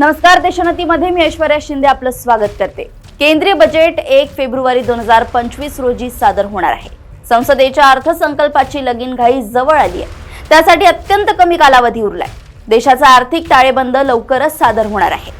नमस्कार देशोन्नतीमध्ये मी ऐश्वर्या शिंदे आपलं स्वागत करते. केंद्रीय बजेट एक फेब्रुवारी दोन हजार पंचवीस रोजी सादर होणार आहे. संसदेच्या अर्थसंकल्पाची लगीन घाई जवळ आली आहे. त्यासाठी अत्यंत कमी कालावधी उरलाय. देशाचा आर्थिक ताळेबंद लवकरच सादर होणार आहे.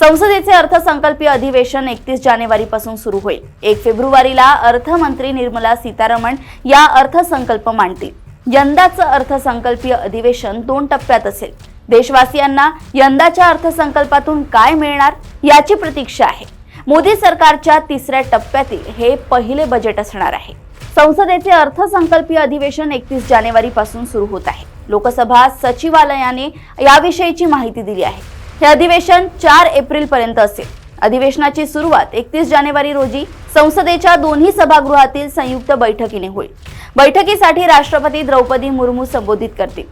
संसदेचे अर्थसंकल्पीय अधिवेशन एकतीस जानेवारीपासून सुरू होईल. एक फेब्रुवारीला अर्थमंत्री निर्मला सीतारामन या अर्थसंकल्प मांडतील. यंदाचं अर्थसंकल्पीय अधिवेशन दोन टप्प्यात असेल. देशवासियांना यंदाच्या अर्थसंकल्पातून काय मिळणार याची प्रतीक्षा आहे. मोदी सरकारच्या तिसऱ्या टप्प्यातील हे पहिले बजेट असणार आहे. संसदेचे अर्थसंकल्पीय अधिवेशन एकतीस जानेवारी पासून सुरू होत आहे. लोकसभा सचिवालयाने याविषयीची माहिती दिली आहे. हे अधिवेशन चार एप्रिल पर्यंत असेल. अधिवेशनाची सुरुवात एकतीस जानेवारी रोजी संसदेच्या दोन्ही सभागृहातील संयुक्त बैठकीने होईल. बैठकीसाठी राष्ट्रपती द्रौपदी मुर्मू संबोधित करतील.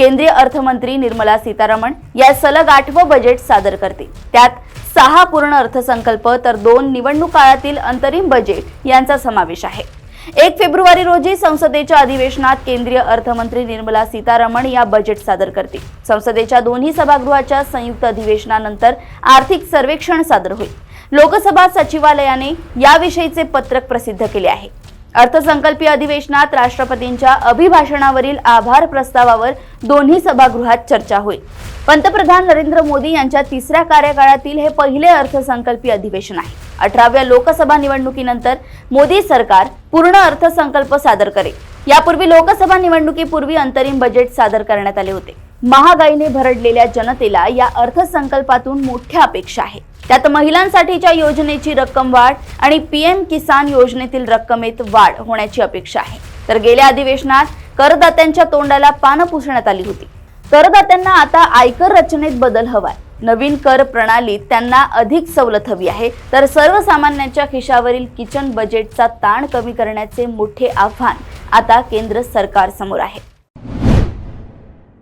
केंद्रीय अर्थमंत्री निर्मला सीतारामन या सलग आठवं बजेट सादर करते त्यात सहा पूर्ण अर्थसंकल्प तर दोन निवडणूक काळातील अंतरिम बजेट यांचा समावेश आहे. एक फेब्रुवारी रोजी संसदेच्या अधिवेशनात केंद्रीय अर्थमंत्री निर्मला सीतारामन या बजेट सादर करतील. संसदेच्या दोन्ही सभागृहाच्या संयुक्त अधिवेशनानंतर आर्थिक सर्वेक्षण सादर होईल. लोकसभा सचिवालयाने याविषयीचे पत्रक प्रसिद्ध केले आहे. अर्थसंकल्पीय अधिवेशनात राष्ट्रपतींच्या अभिभाषणावरील आभार प्रस्तावावर दोन्ही सभागृहात चर्चा होईल. पंतप्रधान नरेंद्र मोदी यांच्या तिसऱ्या कार्यकाळातील हे पहिले अर्थसंकल्पीय अधिवेशन आहे. अठराव्या लोकसभा निवडणुकीनंतर मोदी सरकार पूर्ण अर्थसंकल्प सादर करेल. यापूर्वी लोकसभा निवडणुकीपूर्वी अंतरिम बजेट सादर करण्यात आले होते. महागाईने भरडलेल्या जनतेला या अर्थसंकल्पातून मोठ्या अपेक्षा आहेत. त्यात महिलांसाठीच्या योजनेची रक्कम वाढ आणि पीएम किसान योजनेतील रक्कमेत वाढ होण्याची अपेक्षा आहे. तर गेल्या अधिवेशनात करदात्यांच्या तोंडाला पानं पुसण्यात आली होती. करदात्यांना आता आयकर रचनेत बदल हवाय. नवीन कर प्रणालीत त्यांना अधिक सवलत हवी आहे. तर सर्वसामान्यांच्या खिशावरील किचन बजेटचा ताण कमी करण्याचे मोठे आव्हान आता केंद्र सरकार समोर आहे.